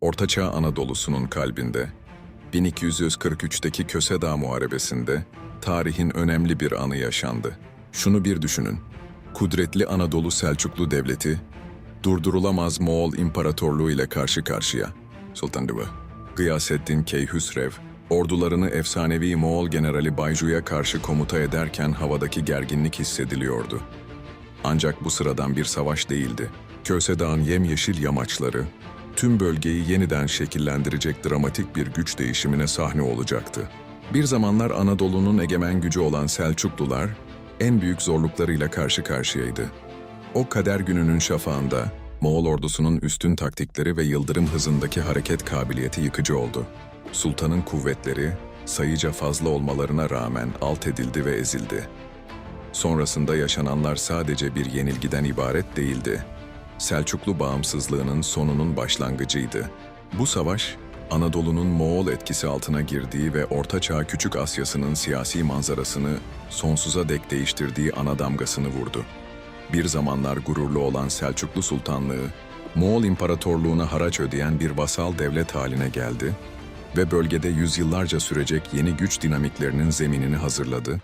Ortaçağ Anadolu'sunun kalbinde, 1243'teki Köse Dağı Muharebesi'nde tarihin önemli bir anı yaşandı. Şunu bir düşünün, kudretli Anadolu Selçuklu Devleti, durdurulamaz Moğol İmparatorluğu ile karşı karşıya. Sultan Dıvı, Gıyasettin Keyhüsrev, ordularını efsanevi Moğol generali Bayju'ya karşı komuta ederken havadaki gerginlik hissediliyordu. Ancak bu sıradan bir savaş değildi. Köse Dağı'nın yemyeşil yamaçları, tüm bölgeyi yeniden şekillendirecek dramatik bir güç değişimine sahne olacaktı. Bir zamanlar Anadolu'nun egemen gücü olan Selçuklular, en büyük zorluklarıyla karşı karşıyaydı. O kader gününün şafağında, Moğol ordusunun üstün taktikleri ve yıldırım hızındaki hareket kabiliyeti yıkıcı oldu. Sultanın kuvvetleri, sayıca fazla olmalarına rağmen alt edildi ve ezildi. Sonrasında yaşananlar sadece bir yenilgiden ibaret değildi. Selçuklu bağımsızlığının sonunun başlangıcıydı. Bu savaş, Anadolu'nun Moğol etkisi altına girdiği ve Orta Çağ Küçük Asya'sının siyasi manzarasını sonsuza dek değiştirdiği ana damgasını vurdu. Bir zamanlar gururlu olan Selçuklu Sultanlığı, Moğol İmparatorluğuna haraç ödeyen bir vasal devlet haline geldi ve bölgede yüzyıllarca sürecek yeni güç dinamiklerinin zeminini hazırladı